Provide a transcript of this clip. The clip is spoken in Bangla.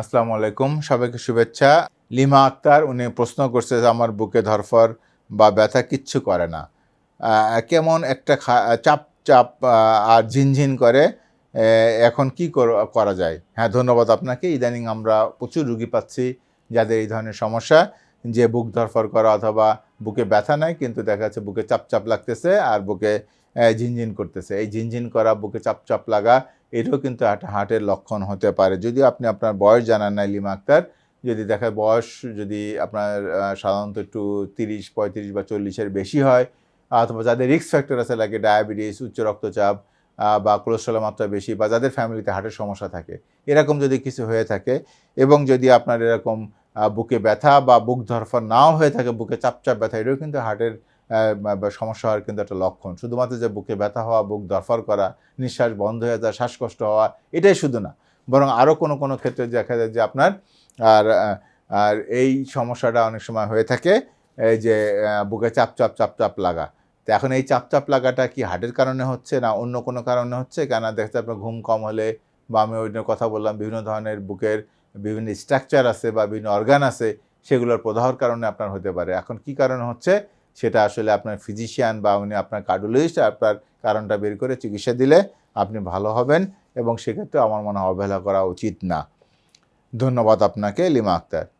আসসালামু আলাইকুম, সবাইকে শুভেচ্ছা। লিমা আক্তার, উনি প্রশ্ন করছে যে আমার বুকে ধরফর বা ব্যথা কিচ্ছু করে না। কেমন একটা চাপ চাপ আর ঝিনঝিন করে এখন কি করা যায়? হ্যাঁ ধন্যবাদ আপনাকে। ইদানিং আমরা প্রচুর রুগী পাচ্ছি যাদের এই ধরনের সমস্যা, যে বুক ধরফর করা অথবা বুকে ব্যথা নাই, কিন্তু দেখা যাচ্ছে বুকে চাপ চাপ লাগতেছে আর বুকে ঝিনঝিন করতেছে। এই ঝিনঝিন করা, বুকে চাপ চাপ লাগা এটাও কিন্তু একটা হার্টের লক্ষণ হতে পারে। যদি আপনি আপনার বয়স জানান নাই লিমা আক্তার, যদি দেখা বয়স যদি আপনার সাধারণত একটু তিরিশ, পঁয়ত্রিশ বা চল্লিশের বেশি হয়, অথবা যাদের রিস্ক ফ্যাক্টর আছে লাগে ডায়াবেটিস উচ্চ রক্তচাপ বা কোলেস্ট্রলের মাত্রা বেশি, বা যাদের ফ্যামিলিতে হার্টের সমস্যা থাকে, এরকম যদি কিছু হয়ে থাকে এবং যদি আপনার এরকম বুকে ব্যথা বা বুক ধরফর নাও হয়ে থাকে, বুকে চাপ চাপ ব্যথা, এটাও কিন্তু হার্টের সমস্যা হওয়ার কিন্তু একটা লক্ষণ। শুধুমাত্র যে বুকে ব্যথা হওয়া, বুক ধরফর করা, নিঃশ্বাস বন্ধ হয়ে যাওয়া, শ্বাসকষ্ট হওয়া, এটাই শুধু না। বরং আরও কোনো কোনো ক্ষেত্রে দেখা যায় যে আপনার আর আর এই সমস্যাটা অনেক সময় হয়ে থাকে, এই যে বুকে চাপ চাপ চাপ চাপ লাগা। তো এখন এই চাপ চাপ লাগাটা কি হার্টের কারণে হচ্ছে না অন্য কোনো কারণে হচ্ছে? কেন দেখতে আপনার ঘুম কম হলে বা আমি ওই কথা বললাম, বিভিন্ন ধরনের বুকের বিভিন্ন স্ট্রাকচার আছে বা বিভিন্ন অর্গান আছে, সেগুলোর প্রদাহর কারণে আপনার হতে পারে। এখন কি কারণে হচ্ছে? সেটা আসলে আপনার ফিজিশিয়ান বা উনি আপনার কার্ডিওলজিস্ট আপনার কারণটা বের করে চিকিৎসা দিলে আপনি ভালো হবেন এবং সেক্ষেত্রে আমার মনে হয় অবহেলা করা উচিত না। ধন্যবাদ আপনাকে, লিমা আক্তার।